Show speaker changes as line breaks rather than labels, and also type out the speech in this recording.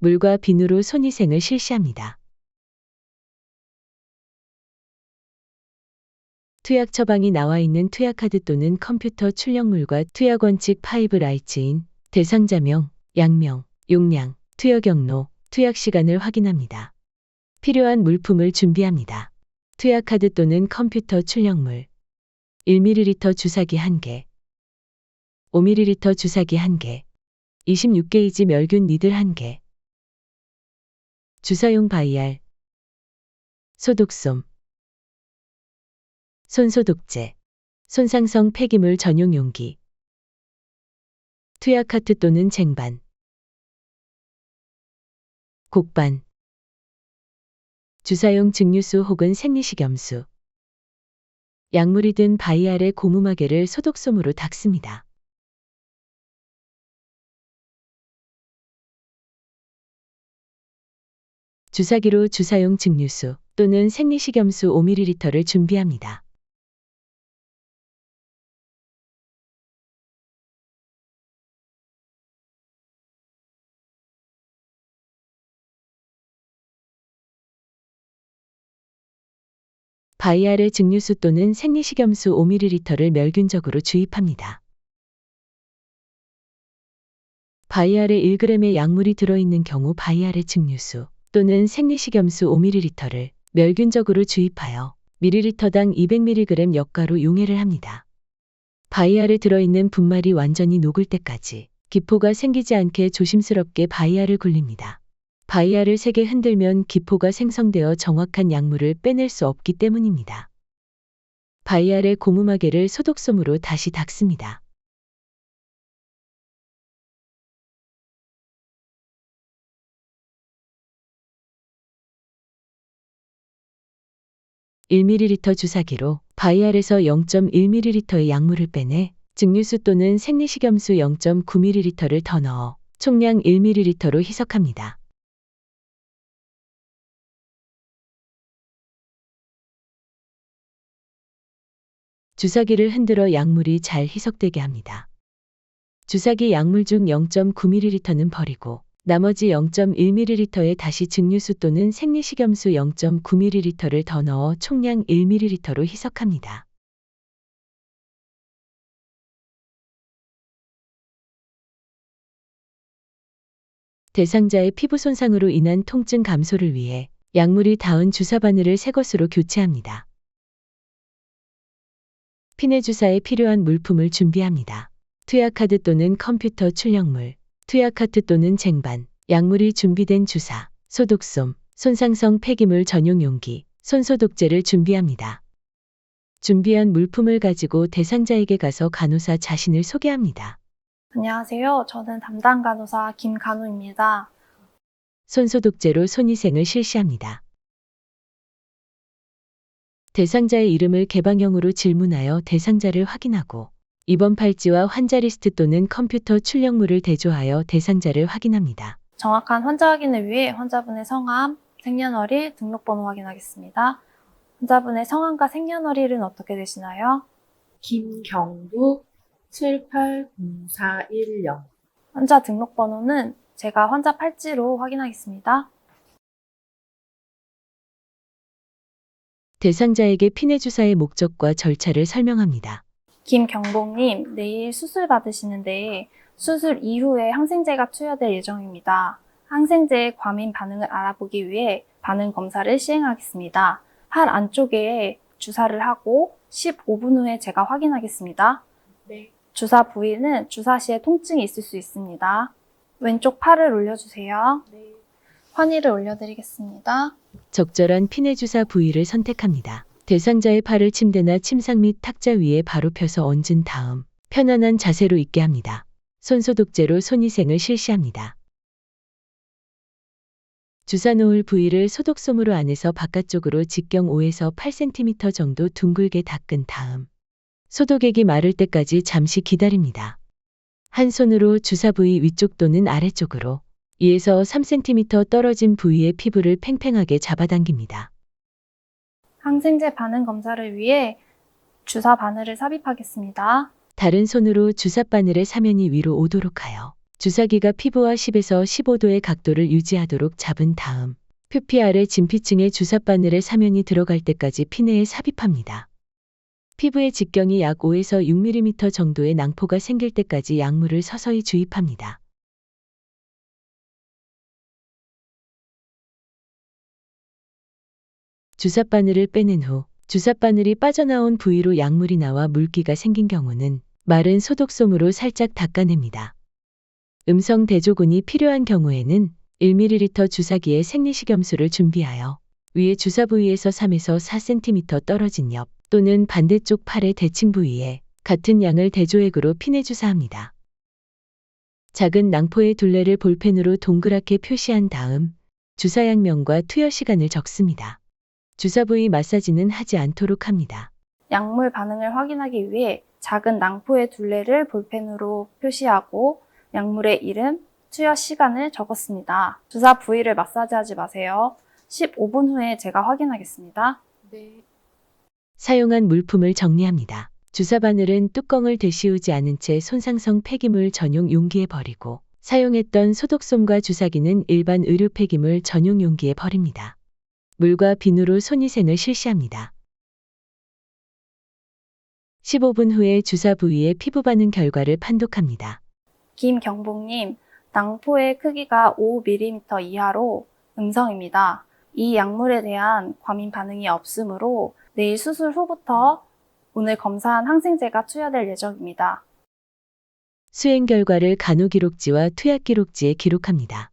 물과 비누로 손위생을 실시합니다. 투약 처방이 나와 있는 투약카드 또는 컴퓨터 출력물과 투약 원칙 파이브 라이츠인 대상자명, 약명, 용량, 투여 경로, 투약 시간을 확인합니다. 필요한 물품을 준비합니다. 투약 카드 또는 컴퓨터 출력물 1ml 주사기 1개 5ml 주사기 1개 26게이지 멸균 니들 1개 주사용 바이알. 소독솜. 손소독제. 손상성 폐기물 전용 용기. 투약 카트 또는 쟁반. 곡반. 주사용 증류수 혹은 생리식염수. 약물이 든 바이알의 고무마개를 소독솜으로 닦습니다. 주사기로 주사용 증류수 또는 생리식염수 5ml를 준비합니다. 바이알의 증류수 또는 생리식염수 5ml를 멸균적으로 주입합니다. 바이알에 1g의 약물이 들어있는 경우 바이알의 증류수 또는 생리식염수 5ml를 멸균적으로 주입하여 ml당 200mg 엿가루 용해를 합니다. 바이알에 들어있는 분말이 완전히 녹을 때까지 기포가 생기지 않게 조심스럽게 바이알을 굴립니다. 바이알을 세게 흔들면 기포가 생성되어 정확한 약물을 빼낼 수 없기 때문입니다. 바이알의 고무마개를 소독솜으로 다시 닦습니다. (1ml) 주사기로 바이알에서 (0.1ml의) 약물을 빼내 증류수 또는 생리식염수 (0.9ml를) 더 넣어 총량 (1ml로) 희석합니다. 주사기를 흔들어 약물이 잘 희석되게 합니다. 주사기 약물 중 0.9ml는 버리고 나머지 0.1ml에 다시 증류수 또는 생리식염수 0.9ml를 더 넣어 총량 1ml로 희석합니다. 대상자의 피부 손상으로 인한 통증 감소를 위해 약물이 닿은 주사 바늘을 새 것으로 교체합니다. 피내 주사에 필요한 물품을 준비합니다. 투약카드 또는 컴퓨터 출력물, 투약카트 또는 쟁반, 약물이 준비된 주사, 소독솜, 손상성 폐기물 전용 용기, 손소독제를 준비합니다. 준비한 물품을 가지고 대상자에게 가서 간호사 자신을 소개합니다.
안녕하세요. 저는 담당 간호사 김간호입니다.
손소독제로 손위생을 실시합니다. 대상자의 이름을 개방형으로 질문하여 대상자를 확인하고 입원 팔찌와 환자 리스트 또는 컴퓨터 출력물을 대조하여 대상자를 확인합니다.
정확한 환자 확인을 위해 환자분의 성함, 생년월일, 등록번호 확인하겠습니다. 환자분의 성함과 생년월일은 어떻게 되시나요?
김경부 780410
환자 등록번호는 제가 환자 팔찌로 확인하겠습니다.
대상자에게 피내 주사의 목적과 절차를 설명합니다.
김경복님, 내일 수술 받으시는데 수술 이후에 항생제가 투여될 예정입니다. 항생제의 과민 반응을 알아보기 위해 반응 검사를 시행하겠습니다. 팔 안쪽에 주사를 하고 15분 후에 제가 확인하겠습니다.
네.
주사 부위는 주사 시에 통증이 있을 수 있습니다. 왼쪽 팔을 올려주세요.
네.
환희를 올려드리겠습니다.
적절한 피내 주사 부위를 선택합니다. 대상자의 팔을 침대나 침상 및 탁자 위에 바로 펴서 얹은 다음 편안한 자세로 있게 합니다. 손소독제로 손위생을 실시합니다. 주사 놓을 부위를 소독솜으로 안에서 바깥쪽으로 직경 5에서 8cm 정도 둥글게 닦은 다음 소독액이 마를 때까지 잠시 기다립니다. 한 손으로 주사 부위 위쪽 또는 아래쪽으로 2에서 3cm 떨어진 부위의 피부를 팽팽하게 잡아당깁니다.
항생제 반응 검사를 위해 주사 바늘을 삽입하겠습니다.
다른 손으로 주사 바늘의 사면이 위로 오도록 하여 주사기가 피부와 10에서 15도의 각도를 유지하도록 잡은 다음 표피 아래 진피층에 주사 바늘의 사면이 들어갈 때까지 피내에 삽입합니다. 피부의 직경이 약 5에서 6mm 정도의 낭포가 생길 때까지 약물을 서서히 주입합니다. 주사바늘을 빼낸 후 주사바늘이 빠져나온 부위로 약물이 나와 물기가 생긴 경우는 마른 소독솜으로 살짝 닦아냅니다. 음성 대조군이 필요한 경우에는 1ml 주사기에 생리식염수를 준비하여 위에 주사 부위에서 3에서 4cm 떨어진 옆 또는 반대쪽 팔의 대칭 부위에 같은 양을 대조액으로 피내 주사합니다. 작은 낭포의 둘레를 볼펜으로 동그랗게 표시한 다음 주사약명과 투여 시간을 적습니다. 주사 부위 마사지는 하지 않도록 합니다.
약물 반응을 확인하기 위해 작은 낭포의 둘레를 볼펜으로 표시하고 약물의 이름, 투여 시간을 적었습니다. 주사 부위를 마사지하지 마세요. 15분 후에 제가 확인하겠습니다.
네.
사용한 물품을 정리합니다. 주사 바늘은 뚜껑을 되씌우지 않은 채 손상성 폐기물 전용 용기에 버리고 사용했던 소독솜과 주사기는 일반 의류 폐기물 전용 용기에 버립니다. 물과 비누로 손위생을 실시합니다. 15분 후에 주사 부위의 피부 반응 결과를 판독합니다.
김경복님, 낭포의 크기가 5mm 이하로 음성입니다. 이 약물에 대한 과민 반응이 없으므로 내일 수술 후부터 오늘 검사한 항생제가 투여될 예정입니다.
수행 결과를 간호 기록지와 투약 기록지에 기록합니다.